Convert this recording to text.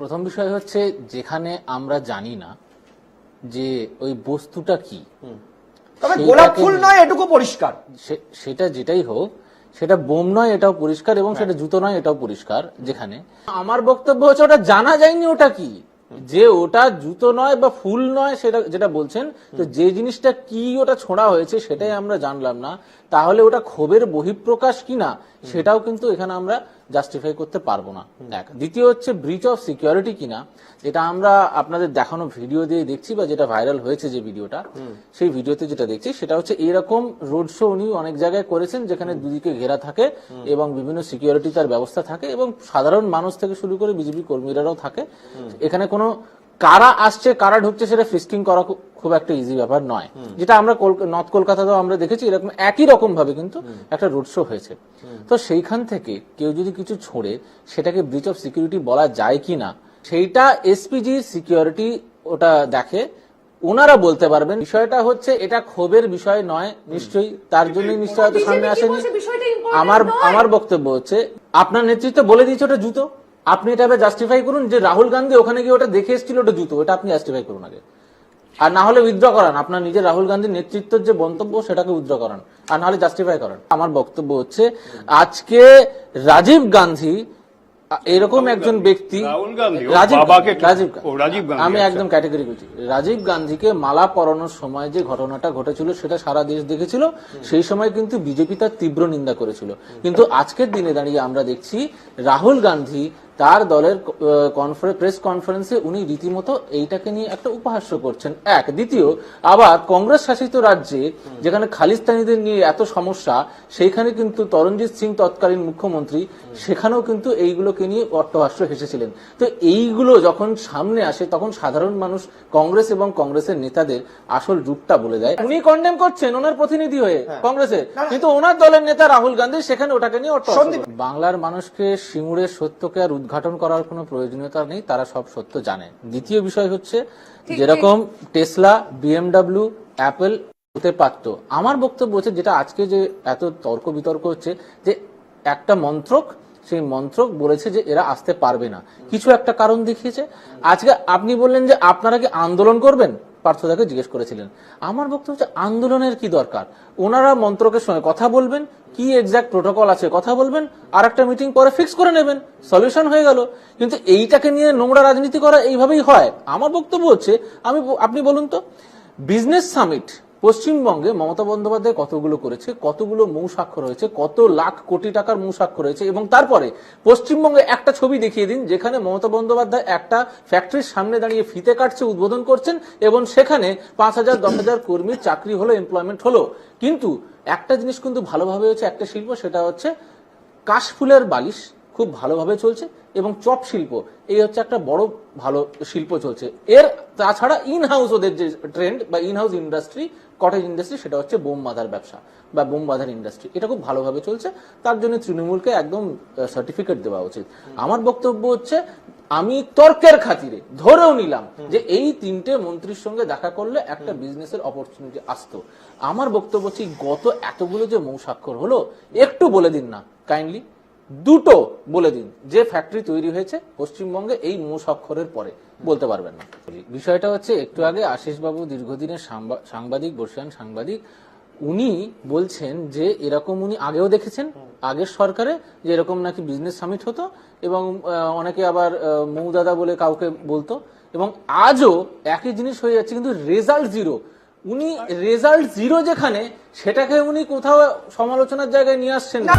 প্রথম বিষয় হচ্ছে যেখানে আমরা জানি না যে ওই বস্তুটা কি। তবে গোলাপ ফুল নয় এটুকু পরিষ্কার। সেটা যেটাই হোক সেটা বোম নয় এটাও পরিষ্কার এবং সেটা জুতো নয় এটাও পরিষ্কার যেখানে। আমার বক্তব্য হচ্ছে ওটা জানা যায়নি ওটা কি। যে ওটা জুতো নয় বা ফুল নয় সেটা যেটা বলছেন তো যে জিনিসটা কি ওটা ছোঁড়া হয়েছে সেটাই আমরা জানলাম না। তাহলে ওটা ক্ষোভের বহিঃপ্রকাশ কিনা সেটাও কিন্তু এখানে আমরা জাস্টিফাই করতে পারব না। এক দ্বিতীয় হচ্ছে ব্রিচ অফ সিকিউরিটি কিনা যেটা আমরা আপনাদের দেখানো ভিডিও দিয়ে দেখছি বা যেটা ভাইরাল হয়েছে যে ভিডিওটা সেই ভিডিওতে যেটা দেখছি সেটা হচ্ছে এরকম রোড শো উনি অনেক জায়গায় করেছেন যেখানে দুদিকে ঘেরা থাকে এবং বিভিন্ন সিকিউরিটি তার ব্যবস্থা থাকে এবং সাধারণ মানুষ থেকে শুরু করে বিজেপি কর্মীরাও থাকে। এখানে কোনো কারা আসছে কারা ঢুকছে সেটা ফিস্কিং করা খুব একটা ইজি ব্যাপার নয়। যেটা আমরা নর্থ কলকাতাতেও আমরা দেখেছি এরকম একই রকম ভাবে কিন্তু একটা রোড শো হয়েছে। তো সেইখান থেকে কেউ যদি কিছু ছোড়ে সেটাকে ব্রিচ অফ সিকিউরিটি বলা যায় কি না সেইটা এসপিজি সিকিউরিটি ওটা দেখে ওনারা বলতে পারবেন বিষয়টা হচ্ছে এটা ক্ষোভের বিষয় নয় নিশ্চয়ই তার জন্যই নিশ্চয় হয়তো সামনে আসেনি। আমার আমার বক্তব্য হচ্ছে আপনার নেতৃত্ব বলে দিয়েছে ওটা জুতো আপনি এটা জাস্টিফাই করুন যে রাহুল গান্ধী ওখানে গিয়ে ওটা দেখে এসেছিল ওটা জুতো ওটা আপনি জাস্টিফাই করুন আগে। আর না হলে উইথড্র করান। আপনার নিজের রাহুল গান্ধীর নেতৃত্বের যে মন্তব্য সেটাকে উইথড্র করান। আর না হলে জাস্টিফাই করান। আমার বক্তব্য হচ্ছে আজকে রাজীব গান্ধী এরকম একজন ব্যক্তি রাজীব রাজীব আমি আচ্ছা। একদম ক্যাটাগরি করছি। রাজীব গান্ধীকে মালা পরানোর সময় যে ঘটনাটা ঘটেছিল সেটা সারা দেশ দেখেছিল। সেই সময় কিন্তু বিজেপি তার তীব্র নিন্দা করেছিল। কিন্তু আজকের দিনে দাঁড়িয়ে আমরা দেখছি রাহুল গান্ধী তার দলের প্রেস কনফারেন্সে উনি রীতিমতো এইটাকে নিয়ে একটা উপহাস্য করছেন। এক। দ্বিতীয় আবার কংগ্রেস শাসিত রাজ্যে যেখানে খালিস্তানিদের নিয়ে এত সমস্যা সেইখানে কিন্তু তরণজিৎ সিং তৎকালীন মুখ্যমন্ত্রী সেখানেও কিন্তু এইগুলোকে নিয়ে অট্টহাস্য হেসেছিলেন। তো এইগুলো যখন সামনে আসে তখন সাধারণ মানুষ কংগ্রেস এবং কংগ্রেসের নেতাদের আসল রূপটা বলে দেয়। উনি কন্ডেম করছেন ওনার প্রতিনিধি হয়ে কংগ্রেসের কিন্তু ওনার দলের নেতা রাহুল গান্ধী সেখানে ওটাকে নিয়ে বাংলার মানুষকে সিঙ্গুরের সত্যকে আর উদ্ঘাটন করার কোনো প্রয়োজনীয়তা নেই তারা সব সত্য জানে। দ্বিতীয় বিষয় হচ্ছে যেরকম টেসলা বিএমডাব্লিউ অ্যাপেল হতে পারত। আমার বক্তব্য হচ্ছে যেটা আজকে যে এত তর্ক বিতর্ক হচ্ছে যে একটা মন্ত্রক সেই মন্ত্রক বলেছে যে এরা আসতে পারবে না। কিছু একটা কারণ দেখিয়েছে। আজকে আপনি বললেন যে আপনারা কি আন্দোলন করবেন? পার্থদাকে জিজ্ঞেস করেছিলেন। আমার বক্তব্য হচ্ছে, আন্দোলনের কি দরকার? ওনারা মন্ত্রকের সঙ্গে কথা বলবেন, কি এক্সাক্ট প্রোটোকল আছে কথা বলবেন আর একটা মিটিং পরে ফিক্স করে নেবেন সলিউশন হয়ে গেল। কিন্তু এইটাকে নিয়ে নোংরা রাজনীতি করা এইভাবেই হয়। আমার বক্তব্য হচ্ছে, আমি, আপনি বলুন তো বিজনেস সামিট পশ্চিমবঙ্গে মমতা বন্দ্যোপাধ্যায় কতগুলো করেছে, কতগুলো মৌ স্বাক্ষর হয়েছে কত লাখ কোটি টাকার মৌ স্বাক্ষর হয়েছে এবং তারপরে পশ্চিমবঙ্গে একটা ছবি দেখিয়ে দিন যেখানে মমতা বন্দ্যোপাধ্যায় একটা ফ্যাক্টরির সামনে দাঁড়িয়ে ফিতে কাটছে, উদ্বোধন করছেন এবং সেখানে পাঁচ হাজার, দশ হাজার কর্মীর চাকরি হলো এমপ্লয়মেন্ট হলো। কিন্তু একটা জিনিস কিন্তু ভালোভাবে হচ্ছে একটা শিল্প, সেটা হচ্ছে কাশফুলের বালিশ। খুব ভালোভাবে চলছে এবং চপ শিল্প এই হচ্ছে একটা বড় ভালো শিল্প চলছে। এর তাছাড়া ইন হাউস ওদের যে ট্রেন্ড বা in house industry cottage industry সেটা হচ্ছে বোম বাঁধার ব্যবসা বা বোম বাঁধার ইন্ডাস্ট্রি এটা খুব ভালোভাবে চলছে। তার জন্য তৃণমূলকে একদম সার্টিফিকেট দেওয়া উচিত। আমার বক্তব্য হচ্ছে আমি তর্কের খাতিরে ধরেও নিলাম যে এই তিনটে মন্ত্রীর সঙ্গে দেখা করলে একটা বিজনেসের অপরচুনিটি আসতো। আমার বক্তব্য হচ্ছে গত এতগুলো যে মৌ স্বাক্ষর হলো একটু বলে দিন না কাইন্ডলি দুটো বলে দিন। যে ফ্যাক্টরি তৈরি হয়েছে, পশ্চিমবঙ্গে এই মৌ স্বাক্ষরের পরে। বলতে পারবেন না। বিষয়টা হচ্ছে, একটু আগে আশিস বাবু দীর্ঘদিনের সাংবাদিক, বর্ষিয়ান সাংবাদিক, উনি বলছেন যে এরকম উনি আগেও দেখেছেন, আগের সরকারে, যে এরকম নাকি বিজনেস সামিট হতো এবং অনেকে আবার মৌদাদা বলে কাউকে বলতো। এবং আজও একই জিনিস হয়ে যাচ্ছে, কিন্তু রেজাল্ট জিরো উনি রেজাল্ট জিরো যেখানে, সেটাকে উনি কোথাও সমালোচনার জায়গায় নিয়ে আসছেন না।